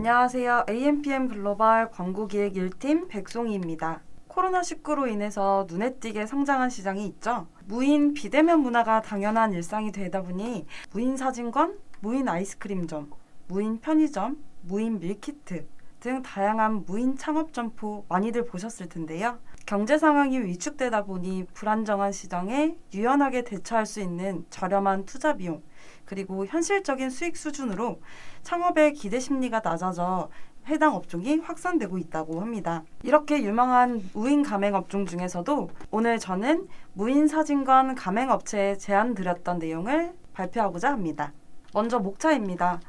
안녕하세요. AMPM 글로벌 광고기획 1팀 백송이입니다. 코로나19로 인해서 눈에 띄게 성장한 시장이 있죠. 무인 비대면 문화가 당연한 일상이 되다 보니 무인 사진관, 무인 아이스크림점, 무인 편의점, 무인 밀키트 등 다양한 무인 창업 점포 많이들 보셨을 텐데요. 경제 상황이 위축되다 보니 불안정한 시장에 유연하게 대처할 수 있는 저렴한 투자 비용 그리고 현실적인 수익 수준으로 창업의 기대 심리가 낮아져 해당 업종이 확산되고 있다고 합니다. 이렇게 유망한 무인 가맹 업종 중에서도 오늘 저는 무인 사진관 가맹 업체에 제안 드렸던 내용을 발표하고자 합니다. 먼저 목차입니다.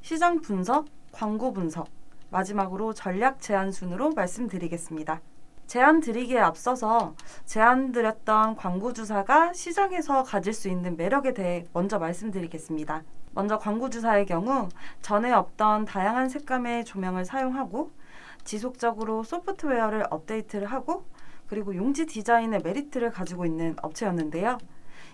시장 분석, 광고 분석, 마지막으로 전략 제안 순으로 말씀드리겠습니다. 제안 드리기에 앞서서 제안 드렸던 광고 주사가 시장에서 가질 수 있는 매력에 대해 먼저 말씀드리겠습니다. 먼저 광고 주사의 경우 전에 없던 다양한 색감의 조명을 사용하고 지속적으로 소프트웨어를 업데이트를 하고 그리고 용지 디자인의 메리트를 가지고 있는 업체였는데요.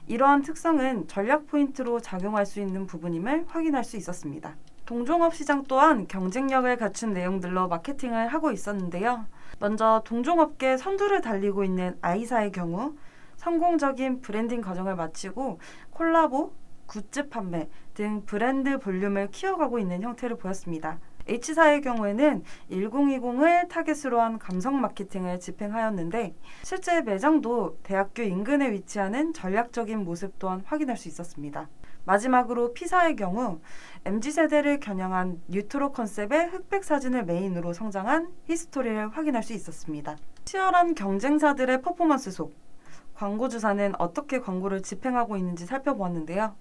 이러한 특성은 전략 포인트로 작용할 수 있는 부분임을 확인할 수 있었습니다. 동종업 시장 또한 경쟁력을 갖춘 내용들로 마케팅을 하고 있었는데요. 먼저 동종업계 선두를 달리고 있는 아이사의 경우 성공적인 브랜딩 과정을 마치고 콜라보, 굿즈 판매 등 브랜드 볼륨을 키워가고 있는 형태를 보였습니다. H사의 경우에는 1020을 타겟으로 한 감성 마케팅을 집행하였는데 실제 매장도 대학교 인근에 위치하는 전략적인 모습 또한 확인할 수 있었습니다. 마지막으로 P사의 경우 MZ세대를 겨냥한 뉴트로 컨셉의 흑백 사진을 메인으로 성장한 히스토리를 확인할 수 있었습니다. 치열한 경쟁사들의 퍼포먼스 속 광고주사는 어떻게 광고를 집행하고 있는지 살펴보았는데요.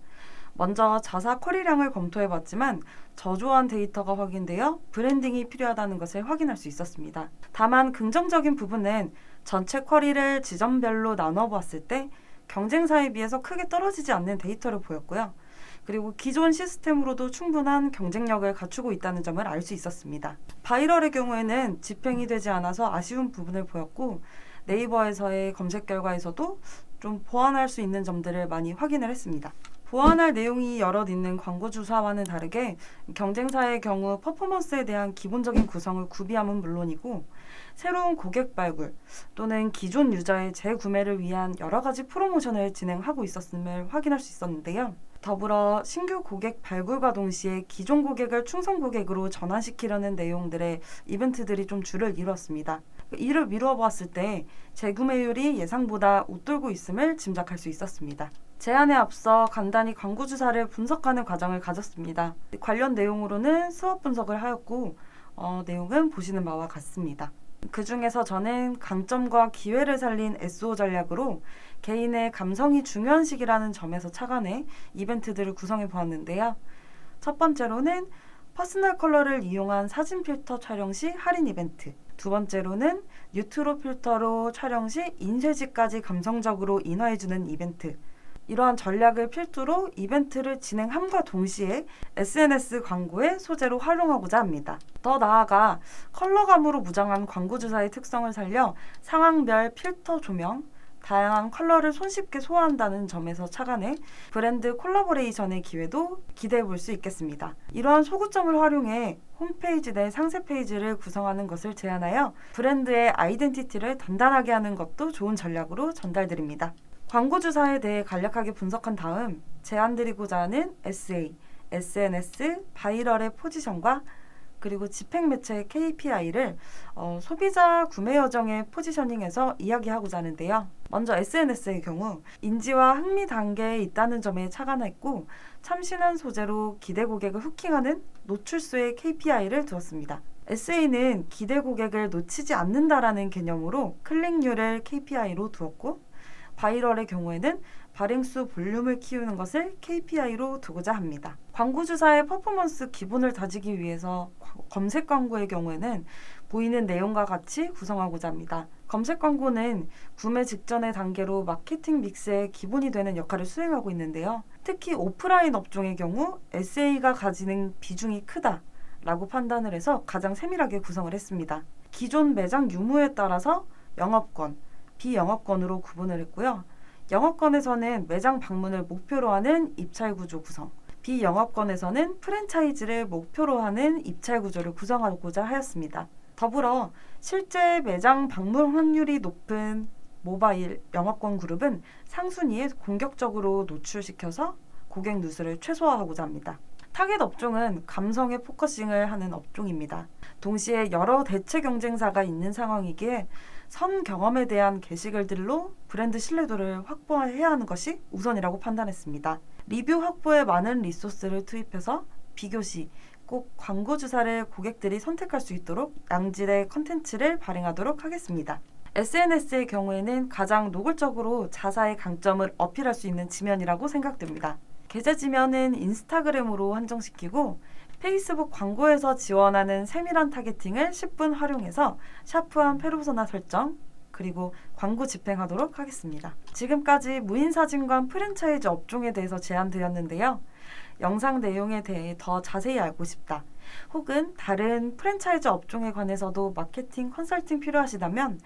먼저 자사 쿼리량을 검토해 봤지만 저조한 데이터가 확인되어 브랜딩이 필요하다는 것을 확인할 수 있었습니다. 다만 긍정적인 부분은 전체 쿼리를 지점별로 나눠 보았을 때 경쟁사에 비해서 크게 떨어지지 않는 데이터를 보였고요. 그리고 기존 시스템으로도 충분한 경쟁력을 갖추고 있다는 점을 알 수 있었습니다. 바이럴의 경우에는 집행이 되지 않아서 아쉬운 부분을 보였고 네이버에서의 검색 결과에서도 좀 보완할 수 있는 점들을 많이 확인을 했습니다. 보완할 내용이 여럿 있는 광고 주사와는 다르게 경쟁사의 경우 퍼포먼스에 대한 기본적인 구성을 구비함은 물론이고 새로운 고객 발굴 또는 기존 유저의 재구매를 위한 여러 가지 프로모션을 진행하고 있었음을 확인할 수 있었는데요. 더불어 신규 고객 발굴과 동시에 기존 고객을 충성 고객으로 전환시키려는 내용들의 이벤트들이 좀 줄을 이뤘습니다. 이를 미루어 보았을 때 재구매율이 예상보다 웃돌고 있음을 짐작할 수 있었습니다. 제안에 앞서 간단히 광고 주사를 분석하는 과정을 가졌습니다. 관련 내용으로는 수업 분석을 하였고 어, 내용은 보시는 바와 같습니다. 그 중에서 저는 강점과 기회를 살린 SO 전략으로 개인의 감성이 중요한 시기라는 점에서 착안해 이벤트들을 구성해 보았는데요. 첫 번째로는 퍼스널 컬러를 이용한 사진 필터 촬영 시 할인 이벤트. 두 번째로는 뉴트로 필터로 촬영 시 인쇄지까지 감성적으로 인화해주는 이벤트. 이러한 전략을 필두로 이벤트를 진행함과 동시에 SNS 광고의 소재로 활용하고자 합니다. 더 나아가 컬러감으로 무장한 광고 주사의 특성을 살려 상황별 필터 조명, 다양한 컬러를 손쉽게 소화한다는 점에서 착안해 브랜드 콜라보레이션의 기회도 기대해 볼 수 있겠습니다. 이러한 소구점을 활용해 홈페이지 내 상세 페이지를 구성하는 것을 제안하여 브랜드의 아이덴티티를 단단하게 하는 것도 좋은 전략으로 전달드립니다. 광고 주사에 대해 간략하게 분석한 다음 제안드리고자 하는 SA, SNS, 바이럴의 포지션과 그리고 집행 매체의 KPI를 어, 소비자 구매 여정의 포지셔닝에서 이야기하고자 하는데요. 먼저 SNS의 경우 인지와 흥미 단계에 있다는 점에 착안했고 참신한 소재로 기대 고객을 후킹하는 노출수의 KPI를 두었습니다. SA는 기대 고객을 놓치지 않는다라는 개념으로 클릭률을 KPI로 두었고 바이럴의 경우에는 발행수 볼륨을 키우는 것을 KPI로 두고자 합니다. 광고 주사의 퍼포먼스 기본을 다지기 위해서 검색 광고의 경우에는 보이는 내용과 같이 구성하고자 합니다. 검색 광고는 구매 직전의 단계로 마케팅 믹스의 기본이 되는 역할을 수행하고 있는데요. 특히 오프라인 업종의 경우 SA가 가지는 비중이 크다. 라고 판단을 해서 가장 세밀하게 구성을 했습니다. 기존 매장 유무에 따라서 영업권, 비영업권으로 구분을 했고요. 영업권에서는 매장 방문을 목표로 하는 입찰 구조 구성, 비영업권에서는 프랜차이즈를 목표로 하는 입찰 구조를 구성하고자 하였습니다. 더불어 실제 매장 방문 확률이 높은 모바일 영업권 그룹은 상순위에 공격적으로 노출시켜서 고객 누수를 최소화하고자 합니다. 타겟 업종은 감성에 포커싱을 하는 업종입니다. 동시에 여러 대체 경쟁사가 있는 상황이기에 선 경험에 대한 게시글들로 브랜드 신뢰도를 확보해야 하는 것이 우선이라고 판단했습니다. 리뷰 확보에 많은 리소스를 투입해서 비교 시 꼭 광고 주사를 고객들이 선택할 수 있도록 양질의 컨텐츠를 발행하도록 하겠습니다. SNS의 경우에는 가장 노골적으로 자사의 강점을 어필할 수 있는 지면이라고 생각됩니다. 계좌 지면은 인스타그램으로 한정시키고 페이스북 광고에서 지원하는 세밀한 타겟팅을 10분 활용해서 샤프한 페르소나 설정 그리고 광고 집행하도록 하겠습니다. 지금까지 무인사진관 프랜차이즈 업종에 대해서 제안드렸는데요. 영상 내용에 대해 더 자세히 알고 싶다. 혹은 다른 프랜차이즈 업종에 관해서도 마케팅 컨설팅 필요하시다면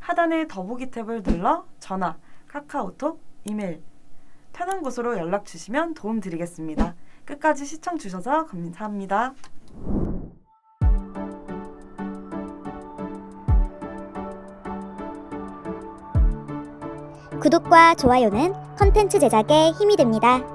하단의 더보기 탭을 눌러 전화, 카카오톡, 이메일 편한 곳으로 연락 주시면 도움 드리겠습니다. 끝까지 시청 주셔서 감사합니다. 구독과 좋아요는 컨텐츠 제작에 힘이 됩니다.